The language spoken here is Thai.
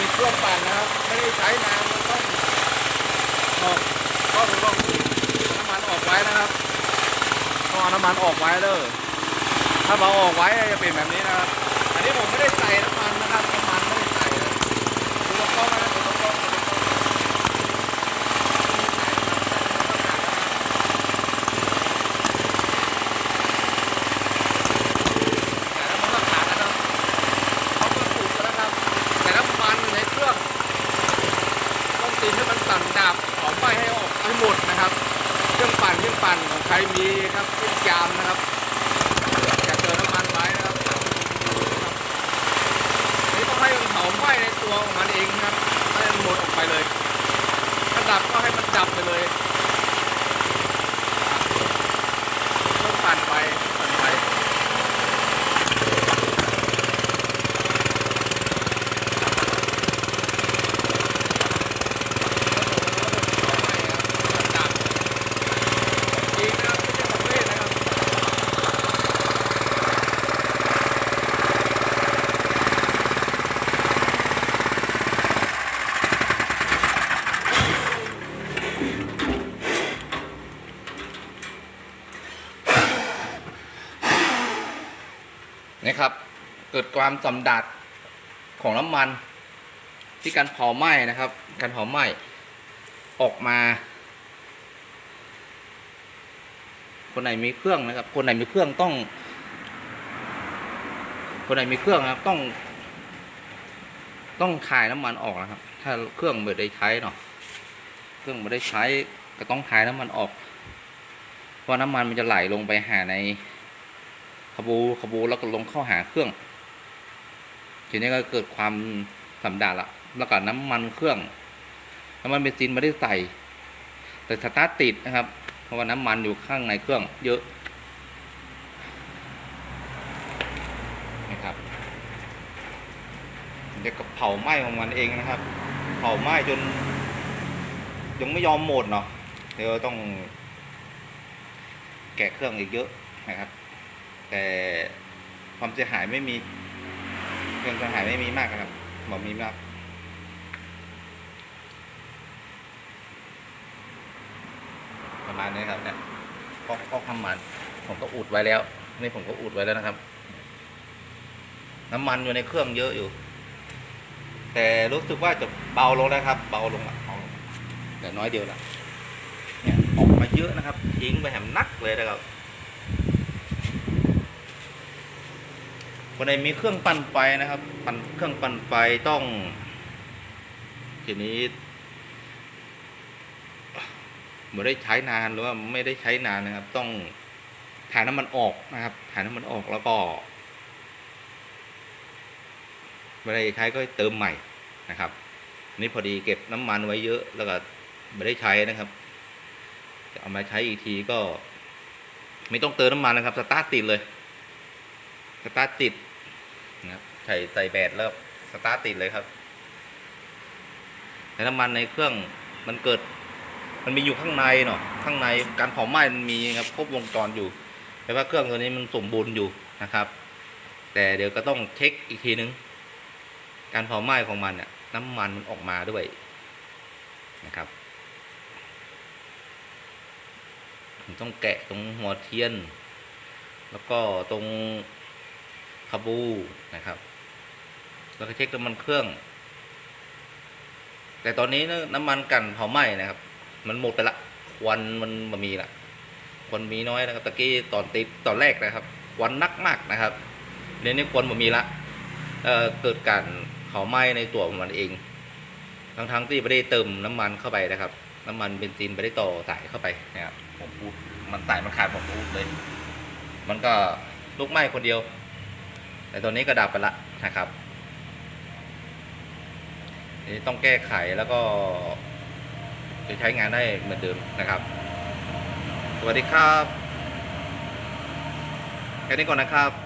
มีเครื่องปั่นนะครับ ไม่ได้ใช้น้ำมันต้องออกก็ต้องน้ำมันออกไว้นะครับต้องน้ำมันออกไว้เลยถ้าเราออกไว้จะเป็นแบบนี้นะครับ อันนี้ผมไม่ได้ใส่น้ำมันนะครับน้ำมันไม่ได้ใส่เลยดูกล้องนะครั ต้องตีให้มันสั่นดับหอมไหม้ให้ออกให้หมดนะครับ เครื่องปั่นเครื่องปั่นของใครมีครับเครื่องยามนะครับอย่าเจอน้ำมันไว้นะครับนี่ต้องให้มันเผาไหม้ในตัวของมันเองครับให้มันหมดออกไปเลยถ้าดับก็ให้มันดับไปเลยเครื่องปั่นไป นไปนี่ครับ เกิดความสำดัดของน้ำมัน ที่การเผาไหม้นะครับ การเผาไหม้ออกมา คนไหนมีเครื่องนะครับ คนไหนมีเครื่องต้อง คนไหนมีเครื่องนะครับต้อง ต้องคายน้ำมันออกนะครับ ถ้าเครื่องไม่ได้ใช้เนาะเครื่องไม่ได้ใช้ก็ต้องคายน้ำมันออก เพราะน้ำมันมันจะไหลลงไปหาใน ขบูขบูแล้วก็ลงเข้าหาเครื่อง ทีนี้ก็เกิดความสำดาละแล้วก็น้ำมันเครื่องน้ำมันเบนซินไม่ได้ใส่ แต่สตาร์ทติดนะครับ เพราะว่าน้ำมันอยู่ข้างในเครื่อง เยอะนะครับมันจะกับเผาไหม้ของมันเองนะครับ เผาไหม้จน ยังไม่ยอมหมดเนาะเดี๋ยวต้อง แกะเครื่องอีกเยอะนะครับ แต่ความเสียหายไม่มีความเสียหายไม่มีมากนะครับบอกมีมากประมาณนี้ครับเนี่ยก๊อกก๊อกน้ำมันผมก็อุดไว้แล้ว นี่ผมก็อุดไว้แล้วนะครับ น้ำมันอยู่ในเครื่องเยอะอยู่ แต่รู้สึกว่าจะเบาลงแล้วครับ เบาลงละเบาลงแต่น้อยเดียวละเนี่ยออกมาเยอะนะครับทิ้งไปแหมนักเลยนะครับ คนไหนมีเครื่องปั่นไฟนะครับ ปั่นเครื่องปั่นไฟต้อง ทีนี้ไม่ได้ใช้นานหรือว่าไม่ได้ใช้นานนะครับ ต้องถ่ายน้ำมันออกนะครับ ถ่ายน้ำมันออกแล้วก็ไม่ได้ใช้ก็เติมใหม่นะครับ นี่พอดีเก็บน้ำมันไว้เยอะแล้วก็ไม่ได้ใช้นะครับเอามาใช้อีกทีก็ ไม่ต้องเติมน้ำมันนะครับ สตาร์ทติดเลย สตาร์ทติดนะครับใส่ใส่แบตแล้วสตาร์ทติดเลยครับแต่น้ำมันในเครื่องมันเกิด มันมีอยู่ข้างในเนาะข้างในการเผาไหม้มันมีครับครบวงจรอยู่แต่ว่าเครื่องตัวนี้มันสมบูรณ์อยู่นะครับ แต่เดี๋ยวก็ต้องเช็คอีกทีนึง การเผาไหม้ของมันเนี่ยน้ำมันมันออกมาด้วยนะครับผมต้องแกะตรงหัวเทียน แล้วก็ตรง คาบูนะครับแล้วก็เช็คน้ำมันเครื่อง แต่ตอนนี้น้ำมันกันเผาไหม้นะครับ มันหมดไปละควันมันมามีละควันมีน้อยนะครับตะกี้ตอนติดตอนแรกนะครับควันนักมากนะครับเดี๋ยวนี้ควันมามีละเเกิดการเผาไหม้ในตัวมันเอง ทั้งๆที่ไม่ได้เติมน้ำมันเข้าไปนะครับ น้ำมันเบนซินไม่ได้ต่อสายเข้าไปนะครับผมพูดมันสายมันขาดผมพูดเลย มันก็ลุกไหม้คนเดียว แต่ตัวนี้ก็ดับไปละนะครับนี่ต้องแก้ไขแล้วก็จะใช้งานได้เหมือนเดิมนะครับ สวัสดีครับ แค่นี้ก่อนนะครับ